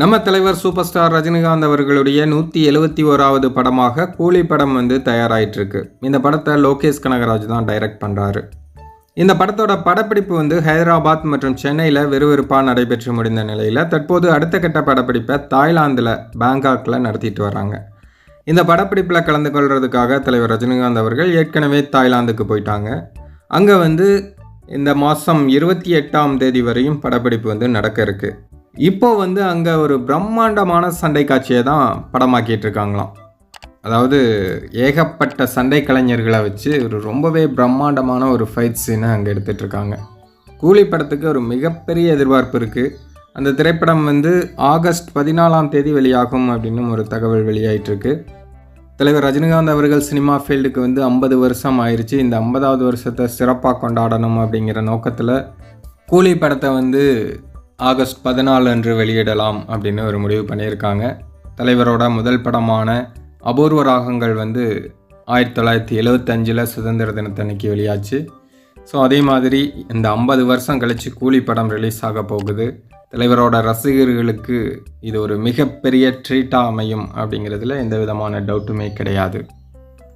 நம்ம தலைவர் super star Rajinikanth அவர்களுடைய நூற்றி எழுபத்தி ஓராவது படமாக கூலி படம் வந்து தயாராகிட்டுருக்கு இந்த படத்தை லோகேஷ் கனகராஜ் தான் டைரக்ட் பண்ணுறாரு இந்த படத்தோட படப்பிடிப்பு வந்து ஹைதராபாத் மற்றும் சென்னையில் விறுவிறுப்பாக நடைபெற்று முடிந்த நிலையில் தற்போது அடுத்த கட்ட படப்பிடிப்பை தாய்லாந்தில் பேங்காக்கில் நடத்திட்டு வராங்க இந்த படப்பிடிப்பில் கலந்து கொள்கிறதுக்காக தலைவர் ரஜினிகாந்த் அவர்கள் ஏற்கனவே தாய்லாந்துக்கு போயிட்டாங்க. அங்கே வந்து இந்த மாதம் இருபத்தி எட்டாம் தேதி வரையும் படப்பிடிப்பு வந்து நடக்க இருக்குது இப்போ வந்து அங்கே ஒரு பிரம்மாண்டமான சண்டை காட்சியை தான் படமாக்கிட்டு இருக்காங்களாம் அதாவது ஏகப்பட்ட சண்டை கலைஞர்களை வச்சு ஒரு ரொம்பவே பிரம்மாண்டமான ஒரு ஃபைட் சீனை அங்கே எடுத்துட்டு இருக்காங்க கூலி படத்துக்கு ஒரு மிகப்பெரிய எதிர்பார்ப்பு இருக்குது அந்த திரைப்படம் வந்து ஆகஸ்ட் பதினாலாம் தேதி வெளியாகும் அப்படின்னு ஒரு தகவல் வெளியாயிட்டுருக்கு. தலைவர் ரஜினிகாந்த் அவர்கள் சினிமா ஃபீல்டுக்கு வந்து ஐம்பது வருஷம் ஆயிடுச்சு இந்த ஐம்பதாவது வருஷத்தை சிறப்பாக கொண்டாடணும் அப்படிங்கிற நோக்கத்தில் கூலி படத்தை வந்து ஆகஸ்ட் பதினாலு அன்று வெளியிடலாம் அப்படின்னு ஒரு முடிவு பண்ணியிருக்காங்க. தலைவரோட முதல் படமான அபூர்வ ராகங்கள் வந்து ஆயிரத்தி தொள்ளாயிரத்தி எழுவத்தஞ்சில் சுதந்திர தினத்தன்னைக்கு வெளியாச்சு. ஸோ அதே மாதிரி இந்த ஐம்பது வருஷம் கழித்து கூலி படம் ரிலீஸ் ஆக போகுது. தலைவரோட ரசிகர்களுக்கு இது ஒரு மிகப்பெரிய ட்ரீட்டாக அமையும் அப்படிங்கிறதுல எந்த விதமான டவுட்டுமே கிடையாது.